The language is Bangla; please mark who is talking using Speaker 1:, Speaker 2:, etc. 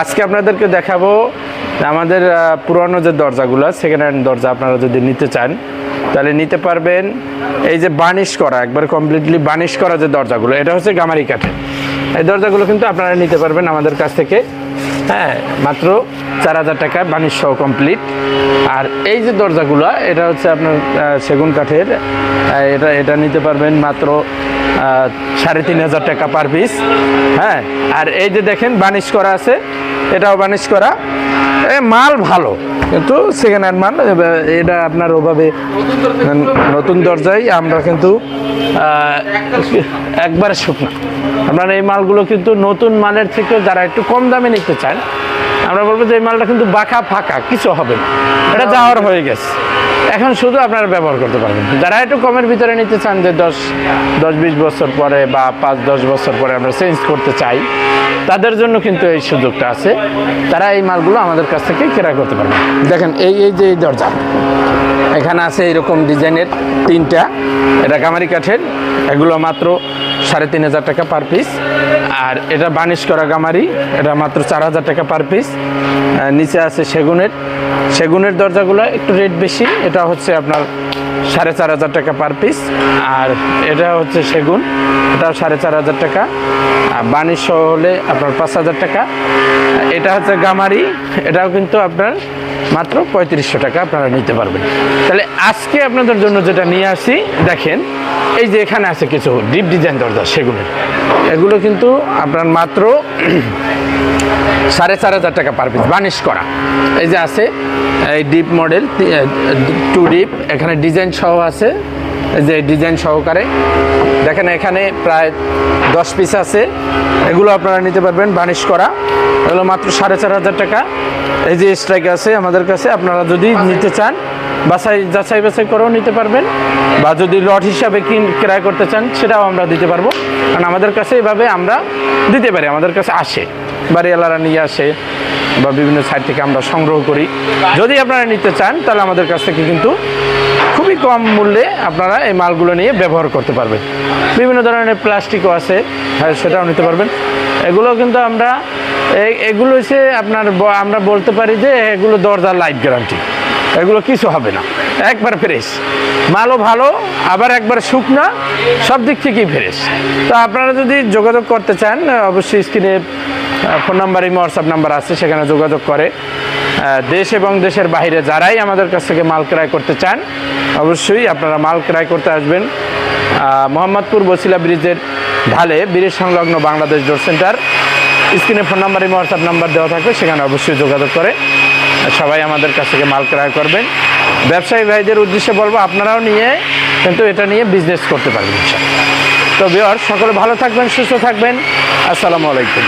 Speaker 1: আজকে আপনাদেরকে দেখাবো আমাদের পুরনো যে দরজাগুলো সেকেন্ড হ্যান্ড দরজা আপনারা যদি নিতে চান, তাহলে নিতে পারবেন এই যে বানিশ করা, একবার কমপ্লিটলি বানিশ করা যে দরজাগুলো, এটা হচ্ছে গামারি কাঠের। এই দরজাগুলো কিন্তু আপনারা নিতে পারবেন আমাদের কাছ থেকে। হ্যাঁ মাত্র চার হাজার টাকা বানিশ সহ কমপ্লিট আর এই যে দরজাগুলো, এটা হচ্ছে আপনার সেগুন কাঠের। এটা এটা নিতে পারবেন মাত্র সাড়ে তিন হাজার টাকা পার পিস হ্যাঁ আর এই যে দেখেন, বানিশ করা আছে। এটাও বানিশ করা। এ, মাল ভালো, কিন্তু সেকেন্ড হ্যান্ড মাল এটা আপনার ওভাবে নতুন দরজায় আমরা কিন্তু একবারে শুকনো। আপনার এই মালগুলো কিন্তু নতুন মালের থেকে যারা একটু কম দামে নিতে চান, আমরা বলব যে এই মালটা কিন্তু বাঁকা ফাঁকা, কিছু হবে না। এটা যাওয়ার হয়ে গেছে। এখন শুধু আপনারা ব্যবহার করতে পারবেন। যারা একটু কমের ভিতরে নিতে চান যে দশ দশ বিশ বছর পরে বা পাঁচ, দশ বছর পরে আমরা চেঞ্জ করতে চাই, তাদের জন্য কিন্তু এই সুযোগটা আছে। তারা এই মালগুলো আমাদের কাছ থেকে ক্রয় করতে পারবে। দেখেন, এই এই যে এই দরজা, এখানে আছে এরকম ডিজাইনের তিনটা। এটা কামারি কাঠের, এগুলো মাত্র সাড়ে তিন হাজার টাকা পার পিস আর এটা বানিশ করা গামারি, এটা মাত্র চার হাজার টাকা পার পিস নিচে আছে সেগুনের। সেগুনের দরজাগুলো একটু রেট বেশি, এটা হচ্ছে আপনার সাড়ে চার হাজার টাকা পার পিস আর এটা হচ্ছে সেগুন, এটাও সাড়ে চার হাজার টাকা। আর সহ হলে আপনার পাঁচ হাজার টাকা। এটা হচ্ছে গামারি, এটাও কিন্তু আপনার মাত্র পঁয়ত্রিশশো টাকা আপনারা নিতে পারবেন। তাহলে আজকে আপনাদের জন্য যেটা নিয়ে আসি, দেখেন, এই যে এখানে আছে কিছু ডিপ ডিজাইন দরজা সেগুলোর এগুলো কিন্তু আপনার মাত্র সাড়ে চার হাজার টাকা পার পিস বানিশ করা। এই যে আছে, এই ডিপ মডেল টু ডিপ এখানে ডিজাইন সহ আছে, এই যে ডিজাইন সহকারে। দেখেন এখানে প্রায় দশ পিস আছে, এগুলো আপনারা নিতে পারবেন বানিশ করা। এগুলো মাত্র সাড়ে চার হাজার টাকা। এই যে স্ট্রাইক আছে আমাদের কাছে, আপনারা যদি নিতে চান বাছাই যাচাই বাছাই করেও নিতে পারবেন বা যদি লট হিসাবে কিন ক্রয় করতে চান, সেটাও আমরা দিতে পারব। কারণ আমাদের কাছে এভাবে আমরা দিতে পারি, আমাদের কাছে আসে। বাড়িওয়ালারা নিয়ে আসে বা বিভিন্ন সাইট থেকে আমরা সংগ্রহ করি। যদি আপনারা নিতে চান, তাহলে আমাদের কাছ থেকে কিন্তু খুবই কম মূল্যে আপনারা এই মালগুলো নিয়ে ব্যবহার করতে পারবেন। বিভিন্ন ধরনের প্লাস্টিকও আছে হ্যাঁ সেটাও নিতে পারবেন। এগুলো কিন্তু আমরা এগুলো হচ্ছে আপনার আমরা বলতে পারি যে এগুলো দরজা লাইফ গ্যারান্টি। এগুলো কিছু হবে না। একবার ফ্রেশ মালও ভালো, আবার একবার শুকনা, সব দিক থেকেই ফ্রেশ তো আপনারা যদি যোগাযোগ করতে চান, অবশ্যই স্ক্রিনে ফোন নাম্বার এই হোয়াটসঅ্যাপ নাম্বার আছে, সেখানে যোগাযোগ করে। দেশ এবং দেশের বাইরে যারাই আমাদের কাছ থেকে মাল ক্রয় করতে চান, অবশ্যই আপনারা মাল ক্রয় করতে আসবেন। মোহাম্মদপুর বসিলা ব্রিজের ঢালে ব্রিজ সংলগ্ন বাংলাদেশ ডোর সেন্টার স্ক্রিনে ফোন নাম্বার এবং হোয়াটসঅ্যাপ নাম্বার দেওয়া থাকবে, সেখানে অবশ্যই যোগাযোগ করে। সবাই আমাদের কাছ থেকে মাল ক্রয় করবেন। ব্যবসায়ী ভাইদের উদ্দেশ্যে বলব, আপনারাও নিয়ে কিন্তু এটা নিয়ে বিজনেস করতে পারবেন। তো বিহার সকলে ভালো থাকবেন, সুস্থ থাকবেন। আসসালামু আলাইকুম।